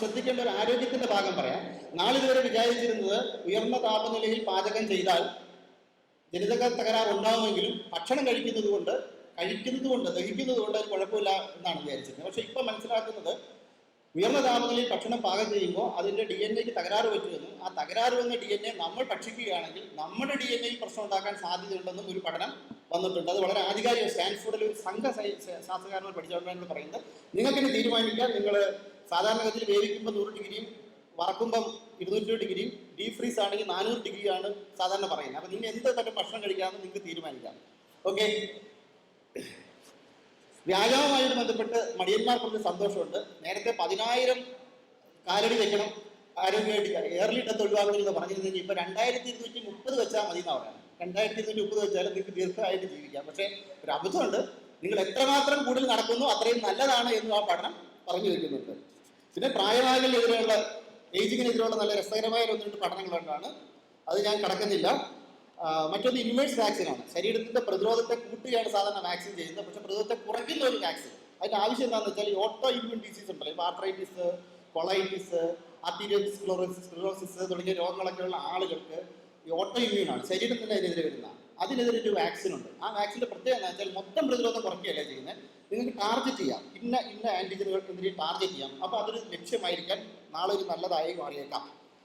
ശ്രദ്ധിക്കേണ്ട ഒരു ആരോഗ്യത്തിന്റെ ഭാഗം പറയാം. നാളിതുവരെ വിചാരിച്ചിരുന്നത് ഉയർന്ന താപനിലയിൽ പാചകം ചെയ്താൽ ജനിതക തകരാർ ഉണ്ടാവുമെങ്കിലും ഭക്ഷണം കഴിക്കുന്നത് കൊണ്ട് കഴിക്കുന്നത് കൊണ്ട് ദഹിക്കുന്നത് കൊണ്ട് കുഴപ്പമില്ല എന്നാണ് വിചാരിച്ചിരുന്നത്. പക്ഷെ ഇപ്പൊ മനസ്സിലാക്കുന്നത് ഉയർന്ന താപനിലയിൽ ഭക്ഷണം പാകം ചെയ്യുമ്പോൾ അതിന്റെ ഡി എൻ എക്ക് തകരാറ് പറ്റുമെന്നും ആ തകരാറ് വന്ന ഡി എൻ എ നമ്മൾ ഭക്ഷിക്കുകയാണെങ്കിൽ നമ്മുടെ ഡി എൻ എയിൽ പ്രശ്നം ഉണ്ടാക്കാൻ സാധ്യതയുണ്ടെന്നും ഒരു പഠനം വന്നിട്ടുണ്ട്. അത് വളരെ ആധികാരിക സ്റ്റാൻഫോർഡിൽ ഒരു സംഘ ശാസ്ത്രകാരന്മാർ പഠിച്ചുകൊണ്ടാണ് പറയുന്നത്. നിങ്ങൾക്കിനി തീരുമാനിക്കാം. നിങ്ങൾ സാധാരണഗതിയിൽ വേവിക്കുമ്പോൾ നൂറ് ഡിഗ്രിയും വറക്കുമ്പം ഇരുന്നൂറ്റി ഡിഗ്രിയും ഡീപ് ഫ്രീസ് ആണെങ്കിൽ നാനൂറ് ഡിഗ്രിയാണ് സാധാരണ പറയുന്നത്. അപ്പം നിങ്ങൾ എന്ത് തരം ഭക്ഷണം കഴിക്കാമെന്ന് നിങ്ങൾക്ക് തീരുമാനിക്കാം. ഓക്കെ വ്യായാമവുമായിട്ട് ബന്ധപ്പെട്ട് മടിയന്മാർക്കൊരു സന്തോഷമുണ്ട്. നേരത്തെ പതിനായിരം കാലടി വെക്കണം ആരോഗ്യമായിട്ട് ഏർലി ഡെത്ത് ഒഴിവാക്കണമെന്ന് പറഞ്ഞിരുന്നെങ്കിൽ ഇപ്പൊ രണ്ടായിരത്തി ഇരുന്നൂറ്റി മുപ്പത് വെച്ചാൽ മതി എന്നാ പറയുന്നത്. രണ്ടായിരത്തി ഇരുന്നൂറ്റി മുപ്പത് വെച്ചാൽ നിങ്ങൾക്ക് ദീർഘമായിട്ട് ജീവിക്കാം. പക്ഷേ ഒരു അബദ്ധമുണ്ട്. നിങ്ങൾ എത്രമാത്രം കൂടുതൽ നടക്കുന്നു അത്രയും നല്ലതാണ് എന്ന് ആ പഠനം പറഞ്ഞു വെക്കുന്നുണ്ട്. പിന്നെ പ്രായമാകലിനെതിരെയുള്ള ഏജിങ്ങിനെതിരെയുള്ള നല്ല രസകരമായ ഒന്ന് രണ്ട് പഠനങ്ങളുണ്ടാണ് അത് ഞാൻ കടക്കുന്നില്ല. മറ്റൊന്ന് ഇൻവേഴ്സ് വാക്സിനാണ് ശരീരത്തിന്റെ പ്രതിരോധത്തെ കൂട്ടുകയാണ് സാധാരണ വാക്സിൻ ചെയ്യുന്നത്. പക്ഷെ പ്രതിരോധത്തെ കുറയ്ക്കുന്ന ഒരു വാക്സിൻ അതിന്റെ ആവശ്യം എന്താണെന്ന് വെച്ചാൽ ഈ ഓട്ടോ ഇമ്മ്യൂൺ ഡിസീസ് ഉണ്ടല്ലോ ആർത്രൈറ്റിസ് കൊളൈറ്റിസ് ആർട്ടീരിയൽ സ്ക്ലോറോസിസ് തുടങ്ങിയ രോഗങ്ങളൊക്കെ ഉള്ള ആളുകൾക്ക് ഈ ഓട്ടോ ഇമ്മ്യൂൺ ആണ്. ശരീരത്തിന്റെ അതിനെതിരെ വരുന്ന. അതിനെതിരെ ഒരു വാക്സിൻ ഉണ്ട്. ആ വാക്സിന്റെ പ്രത്യേകത എന്ന് വെച്ചാൽ മൊത്തം പ്രതിരോധം കുറയ്ക്കുകയല്ല ചെയ്യുന്നത്? നിങ്ങൾക്ക് ടാർഗറ്റ് ചെയ്യാം. ഇന്ന ഇന്ന ആന്റിജനുകൾക്കെതിരെ ടാർഗറ്റ് ചെയ്യാം. അപ്പോൾ അതൊരു ലക്ഷ്യമായിരിക്കാൻ നാളെ ഒരു നല്ലതായി മാറിയേക്കാം.